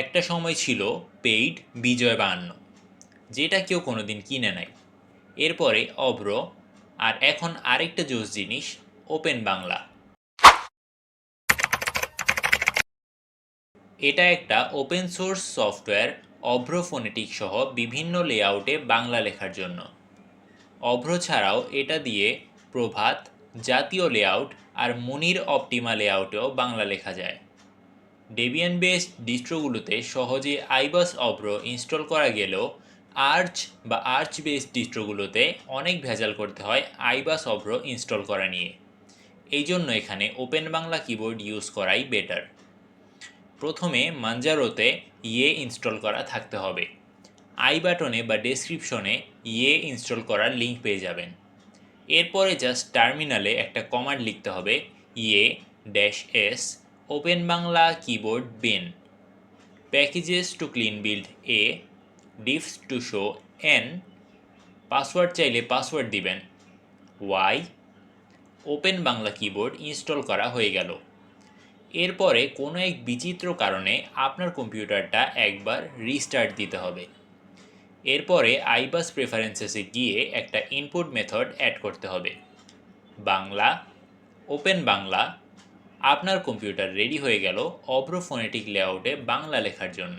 একটা সময় ছিল পেইড বিজয় বাহান্ন, যেটা কেউ কোনোদিন কিনে নাই। এরপরে অভ্র আর এখন আরেকটা জোস জিনিস, ওপেন বাংলা। এটা একটা open source software Avro phonetic সহ বিভিন্ন লেআউটে বাংলা লেখার জন্য। অভ্র ছাড়াও এটা দিয়ে প্রভাত জাতীয় লেআউট আর মনির অপটিমা লেআউটেও বাংলা লেখা যায়। ডেবিয়ান বেসড ডিস্ট্রোগুলোতে সহজে আইবাস অভ্র ইনস্টল করা গেলেও আর্চ বা আর্চ বেসড ডিস্ট্রোগুলোতে অনেক ভেজাল করতে হয় আইবাস অভ্র ইনস্টল করা নিয়ে। এই জন্য এখানে ওপেন বাংলা কিবোর্ড ইউজ করাই বেটার প্রথমে মাঞ্জারোতে ইয়ে ইনস্টল করা থাকতে হবে। আই বাটনে বা ডেসক্রিপশনে ইয়ে ইনস্টল করার লিঙ্ক পেয়ে যাবেন। এরপরে জাস্ট টার্মিনালে একটা কমান্ড লিখতে হবে yay dash S open Bangla keyboard bin packages to clean build a diffs to show N password চাইলে পাসওয়ার্ড দিবেন। Y open Bangla keyboard install করা হয়ে গেল। এরপরে কোনো এক বিচিত্র কারণে আপনার কম্পিউটারটা একবার রিস্টার্ট দিতে হবে। এরপরে আইবাস প্রেফারেন্সেসে গিয়ে একটা ইনপুট মেথড অ্যাড করতে হবে। বাংলা, ওপেন বাংলা আপনার কম্পিউটার রেডি হয়ে গেল অব্র ফোনেটিক লেআউটে বাংলা লেখার জন্য।